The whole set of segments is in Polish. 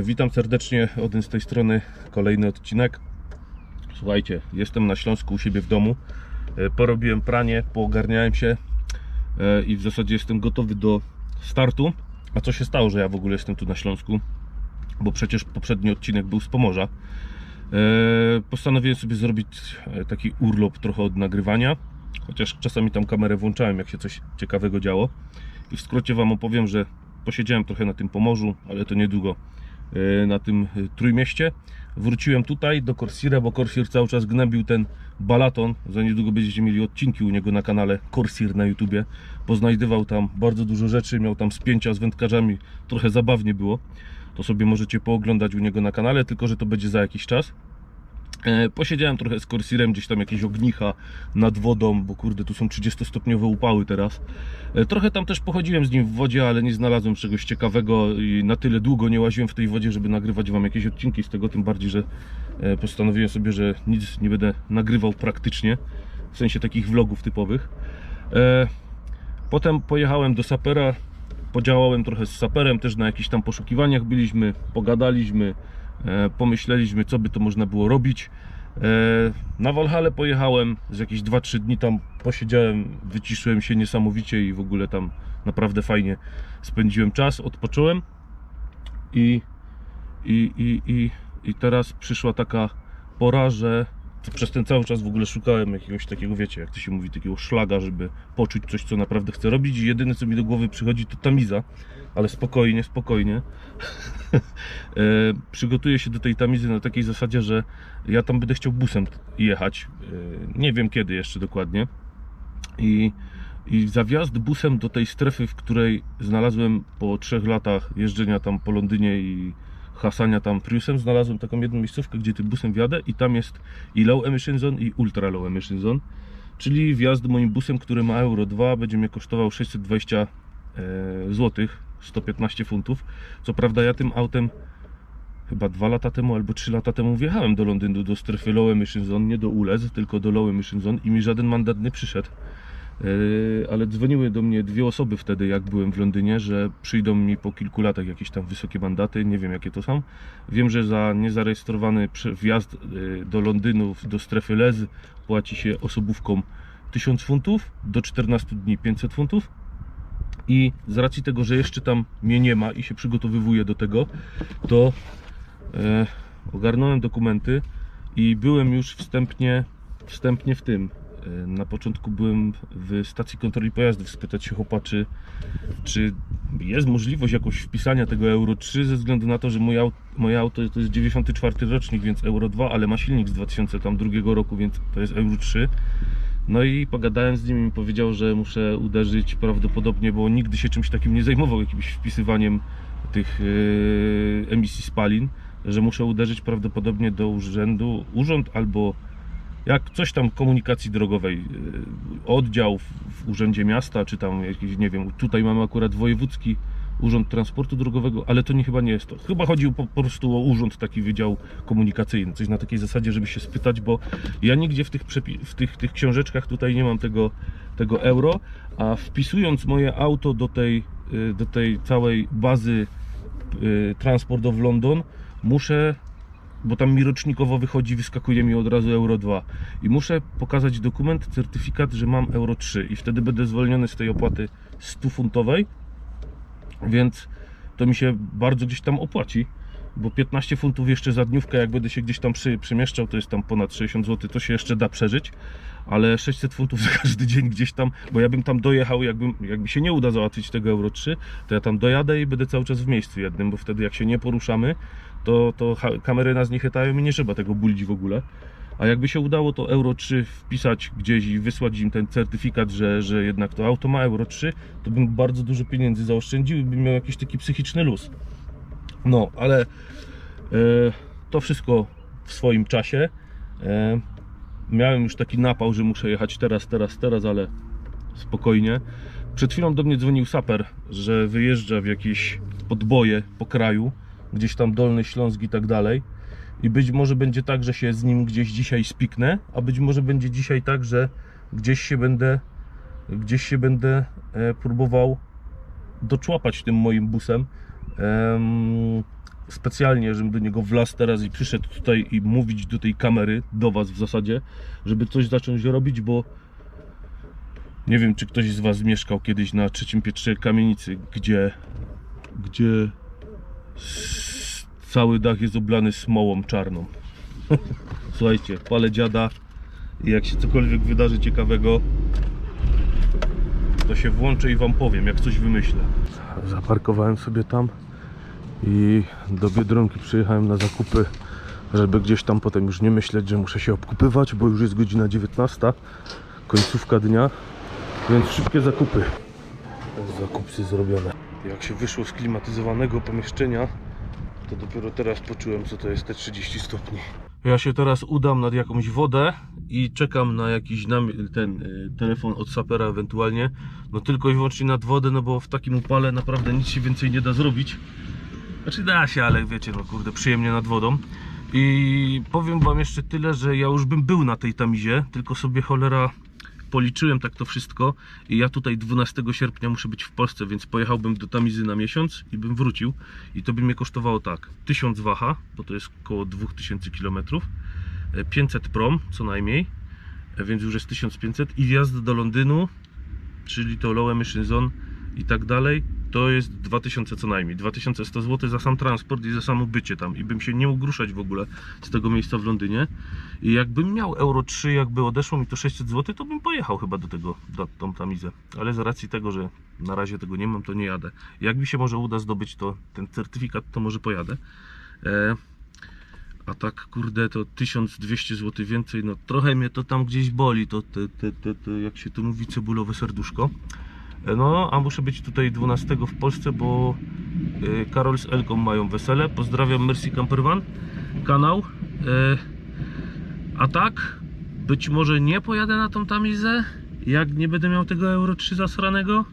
Witam serdecznie, Odyn z tej strony, kolejny odcinek. Słuchajcie, jestem na Śląsku u siebie w domu. E, Porobiłem pranie, poogarniałem się e, i w zasadzie jestem gotowy do startu. A co się stało, że ja w ogóle jestem tu na Śląsku? Bo przecież poprzedni odcinek był z Pomorza. E, Postanowiłem sobie zrobić taki urlop trochę od nagrywania. Chociaż czasami tam kamerę włączałem, jak się coś ciekawego działo. I w skrócie Wam opowiem, że posiedziałem trochę na tym Pomorzu, ale to niedługo na tym e, Trójmieście. Wróciłem tutaj do Corsira, bo Corsir cały czas gnębił ten balaton. Za niedługo będziecie mieli odcinki u niego na kanale Corsir na YouTubie, bo znajdywał tam bardzo dużo rzeczy, miał tam spięcia z wędkarzami, trochę zabawnie było. To sobie możecie pooglądać u niego na kanale, tylko że to będzie za jakiś czas. E, Posiedziałem trochę z Corsirem, gdzieś tam jakieś ognicha nad wodą, bo kurde, tu są 30-stopniowe upały teraz. E, Trochę tam też pochodziłem z nim w wodzie, ale nie znalazłem czegoś ciekawego i na tyle długo nie łaziłem w tej wodzie, żeby nagrywać Wam jakieś odcinki z tego, tym bardziej, że e, postanowiłem sobie, że nic nie będę nagrywał praktycznie, w sensie takich vlogów typowych. Potem pojechałem do sapera, podziałałem trochę z saperem, też na jakichś tam poszukiwaniach byliśmy, pogadaliśmy, pomyśleliśmy, co by to można było robić. E, Na Walhale pojechałem, z jakieś 2-3 dni tam posiedziałem, wyciszyłem się niesamowicie i w ogóle tam naprawdę fajnie spędziłem czas, odpocząłem. I, i, i, i, i teraz przyszła taka pora, że przez ten cały czas w ogóle szukałem jakiegoś takiego, wiecie, jak to się mówi, takiego szlaga, żeby poczuć coś, co naprawdę chcę robić. I jedyne, co mi do głowy przychodzi, to tamiza, ale spokojnie, spokojnie. e, przygotuję się do tej tamizy na takiej zasadzie, że ja tam będę chciał busem jechać. E, nie wiem kiedy jeszcze dokładnie. I, I za wjazd busem do tej strefy, w której znalazłem po trzech latach jeżdżenia tam po Londynie i hasania tam Priusem, znalazłem taką jedną miejscówkę, gdzie tym busem wjadę i tam jest i low emission zone i ultra low emission zone. Czyli wjazd moim busem, który ma Euro 2 będzie mnie kosztował 620 e, zł, 115 funtów. Co prawda ja tym autem chyba dwa lata temu albo trzy lata temu wjechałem do Londynu do strefy low emission zone, nie do ULEZ, tylko do low emission zone i mi żaden mandat nie przyszedł. Yy, ale dzwoniły do mnie dwie osoby wtedy, jak byłem w Londynie, że przyjdą mi po kilku latach jakieś tam wysokie mandaty, nie wiem jakie to są. Wiem, że za niezarejestrowany wjazd yy, do Londynu, do strefy LEZ płaci się osobówką 1000 funtów, do 14 dni 500 funtów. I z racji tego, że jeszcze tam mnie nie ma i się przygotowywuję do tego, to e, ogarnąłem dokumenty i byłem już wstępnie, wstępnie w tym. E, Na początku byłem w stacji kontroli pojazdów spytać się chłopaczy, czy jest możliwość jakoś wpisania tego Euro 3 ze względu na to, że moje auto, moje auto to jest 94 rocznik, więc Euro 2, ale ma silnik z 2002 roku, więc to jest Euro 3. No i pogadałem z nim i powiedział, że muszę uderzyć prawdopodobnie, bo nigdy się czymś takim nie zajmował, jakimś wpisywaniem tych yy, emisji spalin, że muszę uderzyć prawdopodobnie do urzędu, urząd albo jak coś tam komunikacji drogowej, yy, oddział w, w urzędzie miasta, czy tam jakiś, nie wiem, tutaj mamy akurat wojewódzki urząd transportu drogowego, ale to nie chyba nie jest to. Chyba chodził po, po prostu o urząd, taki wydział komunikacyjny, coś na takiej zasadzie, żeby się spytać, bo ja nigdzie w tych, w tych, tych książeczkach tutaj nie mam tego, tego euro, a wpisując moje auto do tej, y, do tej całej bazy y, Transport of London, muszę bo tam mi rocznikowo wychodzi, wyskakuje mi od razu Euro 2 i muszę pokazać dokument, certyfikat, że mam Euro 3 i wtedy będę zwolniony z tej opłaty 100 funtowej więc to mi się bardzo gdzieś tam opłaci, bo 15 funtów jeszcze za dniówkę, jak będę się gdzieś tam przy, przemieszczał, to jest tam ponad 60 zł, to się jeszcze da przeżyć, ale 600 funtów za każdy dzień gdzieś tam, bo ja bym tam dojechał, jakbym, jakby się nie uda załatwić tego Euro 3, to ja tam dojadę i będę cały czas w miejscu jednym, bo wtedy jak się nie poruszamy, to, to kamery nas nie chytają i nie trzeba tego bulić w ogóle. A jakby się udało to Euro 3 wpisać gdzieś i wysłać im ten certyfikat, że, że jednak to auto ma Euro 3, to bym bardzo dużo pieniędzy zaoszczędził i bym miał jakiś taki psychiczny luz. No, ale e, to wszystko w swoim czasie. E, miałem już taki napał, że muszę jechać teraz, teraz, teraz, ale spokojnie. Przed chwilą do mnie dzwonił saper, że wyjeżdża w jakieś podboje po kraju, gdzieś tam Dolny Śląsk i tak dalej. I być może będzie tak, że się z nim gdzieś dzisiaj spiknę, a być może będzie dzisiaj tak, że gdzieś się będę, gdzieś się będę e, próbował doczłapać tym moim busem. Em, specjalnie, żebym do niego wlazł teraz i przyszedł tutaj i mówić do tej kamery, do was w zasadzie, żeby coś zacząć robić, bo nie wiem, czy ktoś z was mieszkał kiedyś na trzecim piętrze kamienicy, gdzie, gdzie cały dach jest oblany smołą czarną. Słuchajcie, palę dziada i jak się cokolwiek wydarzy ciekawego, to się włączę i wam powiem, jak coś wymyślę. Zaparkowałem sobie tam i do Biedronki przyjechałem na zakupy, żeby gdzieś tam potem już nie myśleć, że muszę się obkupywać, bo już jest godzina 19, końcówka dnia, więc szybkie zakupy. Zakupy zrobione. Jak się wyszło z klimatyzowanego pomieszczenia, to dopiero teraz poczułem, co to jest te 30 stopni. Ja się teraz udam nad jakąś wodę i czekam na jakiś ten y, telefon od sapera ewentualnie. No tylko i wyłącznie nad wodę, no bo w takim upale naprawdę nic się więcej nie da zrobić. Znaczy da się, ale wiecie, no kurde, przyjemnie nad wodą. I powiem wam jeszcze tyle, że ja już bym był na tej tamizie, tylko sobie cholera policzyłem tak to wszystko i ja tutaj 12 sierpnia muszę być w Polsce, więc pojechałbym do Tamizy na miesiąc i bym wrócił. I to by mnie kosztowało tak 1000 waha, bo to jest około 2000 km 500 prom co najmniej e, więc już jest 1500 i wjazd do Londynu czyli to low emission zone i tak dalej to jest 2000 co najmniej. 2100 zł za sam transport i za samo bycie tam. I bym się nie mógł ruszać w ogóle z tego miejsca w Londynie. I jakbym miał Euro 3 jakby odeszło mi to 600 zł to bym pojechał chyba do tego do tą tamizę ale z racji tego, że na razie tego nie mam to nie jadę. Jak mi się może uda zdobyć to ten certyfikat to może pojadę. E, a tak kurde to 1200 zł więcej no trochę mnie to tam gdzieś boli to te, te, te, te, jak się tu mówi cebulowe serduszko no, a muszę być tutaj 12 w Polsce, bo e, Karol z Elką mają wesele. Pozdrawiam Mercy Campervan, kanał. E, A tak, być może nie pojadę na tą tamizę, jak nie będę miał tego Euro 3 zasranego.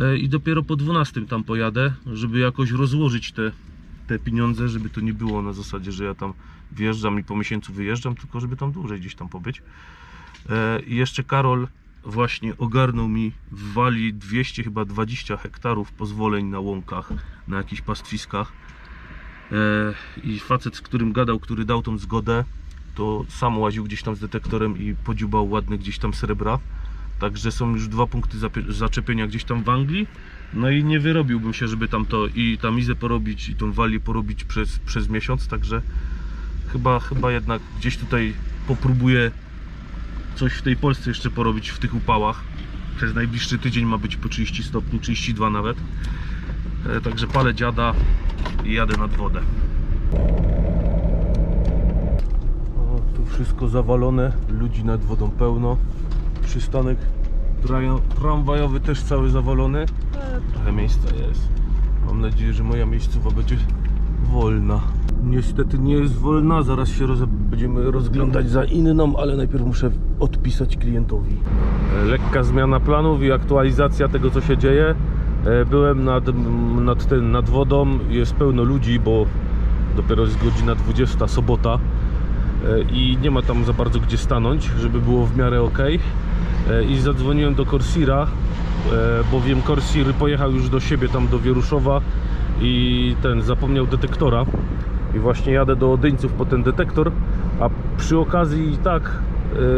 E, I dopiero po 12 tam pojadę, żeby jakoś rozłożyć te, te pieniądze, żeby to nie było na zasadzie, że ja tam wjeżdżam i po miesiącu wyjeżdżam, tylko żeby tam dłużej gdzieś tam pobyć. I jeszcze Karol właśnie ogarnął mi w Walii 200 chyba 20 hektarów pozwoleń na łąkach, na jakichś pastwiskach. E, I facet, z którym gadał, który dał tą zgodę, to sam łaził gdzieś tam z detektorem i podziubał ładne gdzieś tam srebra. Także są już dwa punkty zaczepienia gdzieś tam w Anglii. No i nie wyrobiłbym się, żeby tam to i tamizę porobić, i tą walię porobić przez, przez miesiąc. Także chyba, chyba jednak gdzieś tutaj popróbuję coś w tej Polsce jeszcze porobić w tych upałach. Przez najbliższy tydzień ma być po 30 stopni, 32 nawet. E, Także palę dziada i jadę nad wodę. O, tu wszystko zawalone, ludzi nad wodą pełno. Przystanek tramwajowy też cały zawalony. E, trochę miejsca jest. Mam nadzieję, że moja miejscowa będzie wolna. Niestety nie jest wolna, zaraz się roz... będziemy rozglądać za inną, ale najpierw muszę odpisać klientowi. E, Lekka zmiana planów i aktualizacja tego, co się dzieje. E, Byłem nad, nad, ten, nad wodą, jest pełno ludzi, bo dopiero jest godzina 20, sobota e, i nie ma tam za bardzo gdzie stanąć, żeby było w miarę ok. I zadzwoniłem do Corsira, e, bowiem Corsir pojechał już do siebie tam do Wieruszowa i ten zapomniał detektora. I właśnie jadę do Odyńców po ten detektor, a przy okazji i tak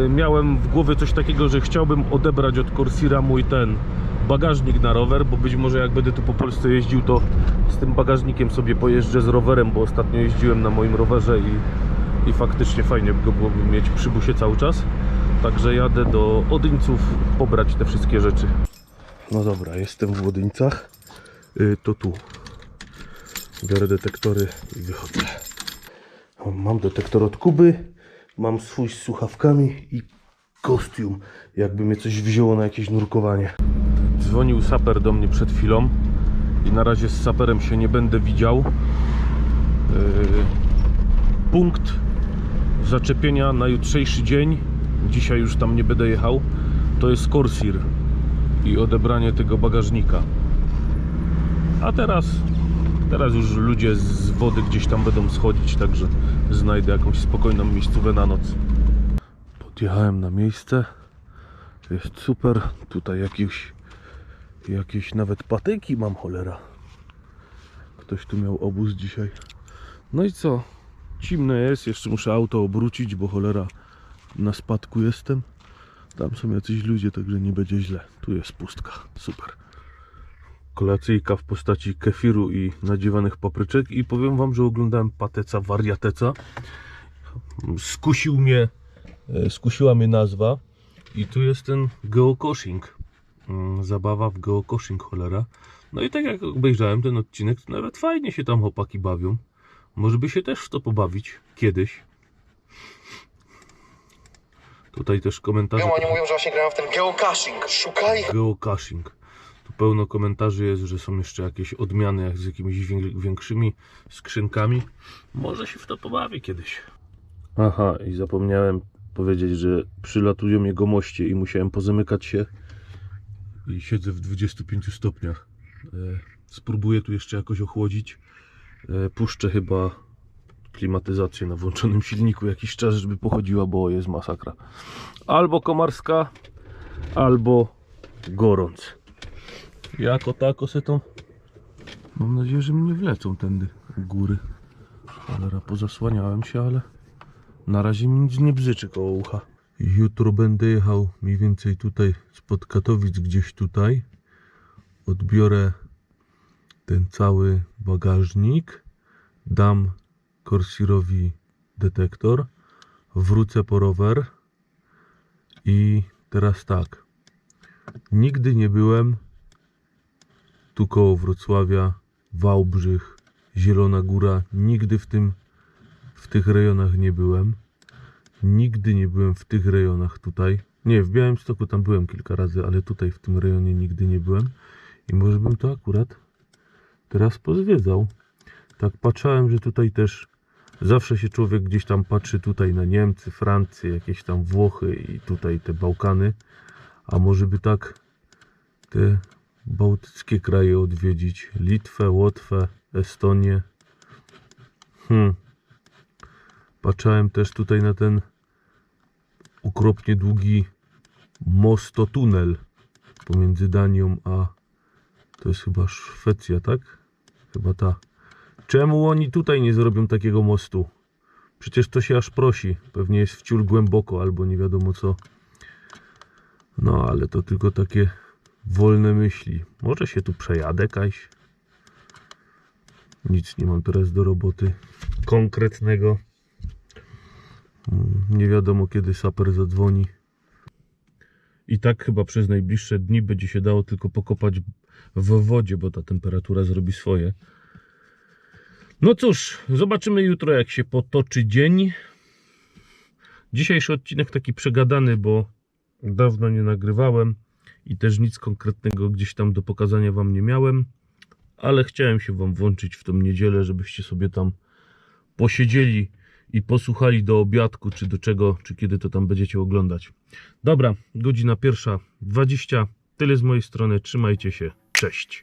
e, miałem w głowie coś takiego, że chciałbym odebrać od Corsira mój ten bagażnik na rower, bo być może jak będę tu po Polsce jeździł, to z tym bagażnikiem sobie pojeżdżę z rowerem, bo ostatnio jeździłem na moim rowerze i, i faktycznie fajnie go byłoby mieć przy busie cały czas. Także jadę do Odyńców pobrać te wszystkie rzeczy. No dobra, jestem w Odyńcach. Y, To tu. Biorę detektory i wychodzę. Mam detektor od Kuby, mam swój z słuchawkami i kostium, jakby mnie coś wzięło na jakieś nurkowanie. Dzwonił saper do mnie przed chwilą i na razie z saperem się nie będę widział. Yy, punkt zaczepienia na jutrzejszy dzień, dzisiaj już tam nie będę jechał, to jest Corsir i odebranie tego bagażnika. A teraz, teraz już ludzie z wody gdzieś tam będą schodzić, także znajdę jakąś spokojną miejscówę na noc. Podjechałem na miejsce, jest super, tutaj jakieś, jakieś nawet patyki mam cholera. ktoś tu miał obóz dzisiaj. No i co? Cimno jest, jeszcze muszę auto obrócić, bo cholera na spadku jestem. Tam są jacyś ludzie, także nie będzie źle. Tu jest pustka, super. Kolacyjka w postaci kefiru i nadziewanych papryczek i powiem wam, że oglądałem pateca wariateca. Skusił mnie, e, skusiła mnie nazwa i tu jest ten geocaching. Mm, Zabawa w geocaching, cholera. No i tak jak obejrzałem ten odcinek, to nawet fajnie się tam chłopaki bawią. Może by się też w to pobawić kiedyś. Tutaj też komentarze. Oni mówią, że właśnie grają w ten geocaching. Szukaj. Geocaching. Pełno komentarzy jest, że są jeszcze jakieś odmiany jak z jakimiś wię- większymi skrzynkami. Może się w to pobawi kiedyś. Aha, i zapomniałem powiedzieć, że przylatują jego moście i musiałem pozamykać się. I siedzę w 25 stopniach. E, spróbuję tu jeszcze jakoś ochłodzić. E, puszczę chyba klimatyzację na włączonym silniku jakiś czas, żeby pochodziła, bo jest masakra. Albo komarska, albo gorąc. Jako tako se to. Mam nadzieję, że mnie wlecą tędy góry. Cholera, pozasłaniałem się, ale na razie mi nic nie bzyczy koło ucha. Jutro będę jechał mniej więcej tutaj spod Katowic, gdzieś tutaj. Odbiorę ten cały bagażnik. Dam Corsirowi detektor. Wrócę po rower. I teraz tak. Nigdy nie byłem tu koło Wrocławia, Wałbrzych, Zielona Góra. Nigdy w tym, w tych rejonach nie byłem. Nigdy nie byłem w tych rejonach tutaj. Nie, w Białymstoku tam byłem kilka razy, ale tutaj w tym rejonie nigdy nie byłem. I może bym to akurat teraz pozwiedzał. Tak patrzałem, że tutaj też zawsze się człowiek gdzieś tam patrzy tutaj na Niemcy, Francję, jakieś tam Włochy i tutaj te Bałkany. A może by tak te bałtyckie kraje odwiedzić? Litwę, Łotwę, Estonię. Hmm. Patrzałem też tutaj na ten okropnie długi mostotunel pomiędzy Danią a to jest chyba Szwecja, tak? Chyba ta. Czemu oni tutaj nie zrobią takiego mostu? Przecież to się aż prosi. Pewnie jest wciul głęboko albo nie wiadomo co. No, ale to tylko takie wolne myśli. Może się tu przejadę, Kaś? Nic nie mam teraz do roboty konkretnego. Mm, Nie wiadomo kiedy saper zadzwoni. I tak chyba przez najbliższe dni będzie się dało tylko pokopać w wodzie, bo ta temperatura zrobi swoje. No cóż, zobaczymy jutro jak się potoczy dzień. Dzisiejszy odcinek taki przegadany, bo dawno nie nagrywałem i też nic konkretnego gdzieś tam do pokazania wam nie miałem, ale chciałem się wam włączyć w tą niedzielę, żebyście sobie tam posiedzieli i posłuchali do obiadku, czy do czego, czy kiedy to tam będziecie oglądać. Dobra, godzina pierwsza, 20. Tyle z mojej strony. Trzymajcie się. Cześć.